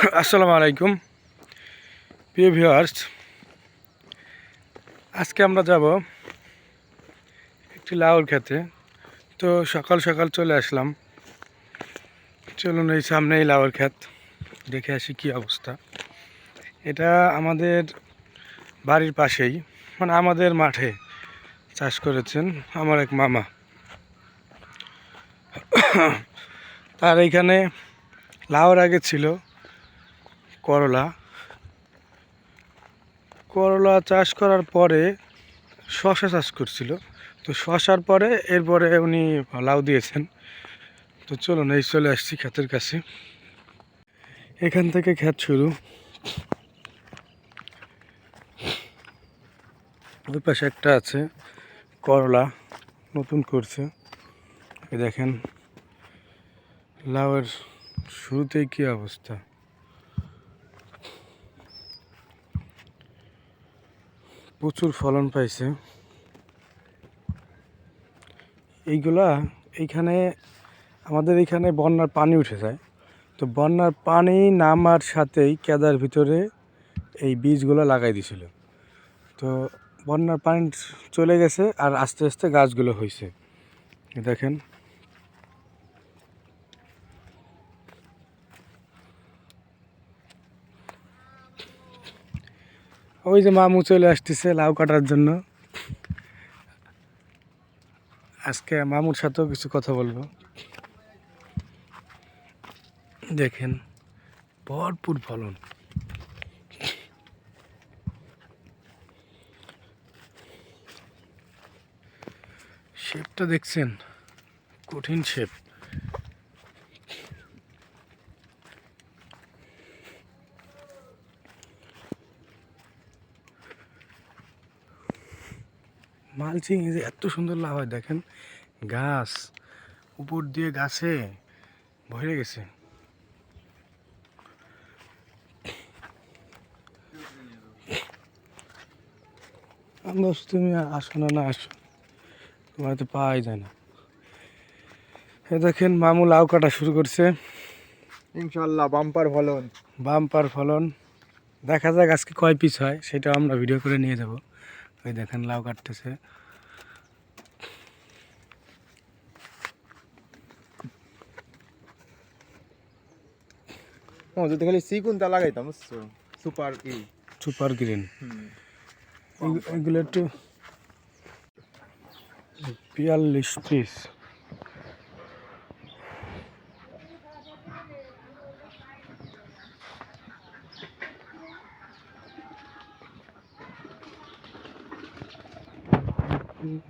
আসসালামু আলাইকুম। প্রিয় ভিউয়ার্স, আজকে আমরা যাব একটি লাউর খেতে তো সকাল সকাল চলে আসলাম। চলুন এই সামনেই লাউর ক্ষেত, দেখে আসি কি অবস্থা। এটা আমাদের বাড়ির পাশেই মানে আমাদের মাঠে চাষ করেছেন আমার এক মামা। তার এইখানে লাউর আগে ছিল করলা। করলা চাষ করার পরে শশা চাষ করছিল। তো শশার পরে এরপরে উনি লাউ দিয়েছেন। তো চলুন, এই চলে আসছি ক্ষেতের কাছে। এখান থেকে ক্ষেত শুরু। ওই পাশে একটা আছে, করলা নতুন করছে। দেখেন, লাউয়ের শুরুতেই কি অবস্থা। প্রচুর ফলন পাইছে। এইগুলা এইখানে, আমাদের এইখানে বন্যার পানি উঠে যায়। তো বন্যার পানি নামার সাথেই কেদার ভিতরে এই বীজগুলো লাগাই দিছিল। তো বন্যার পানি চলে গেছে আর আস্তে আস্তে গাছগুলো হয়েছে দেখেন। ওই যে মামু চলে আসতেছে লাউ কাটার জন্য। আজকে মামুর সাথেও কিছু কথা বলব। দেখেন, ভরপুর ফলন। শেপটা দেখছেন? কঠিন শেপ। মালচিং এই যে এত সুন্দর লাভ হয় দেখেন। গাছ উপর দিয়ে গাছে ভরে গেছে। তুমি আসো না না আসো। তোমার তো পাওয়াই যায় না। এ দেখেন মামু লাউ কাটা শুরু করছে। ইনশাল্লাহ বাম্পার ফলন। বাম্পার ফলন। দেখা যাক আজকে কয় পিস হয় সেটা আমরা ভিডিও করে নিয়ে যাব। ওই দেখেন লাউ কাটতেছে। ও যদি খালি সিকুনটা লাগাইতাম সুপার ই সুপার গ্রিন এগুলো একটু বিয়াল্লিশ পিস mm.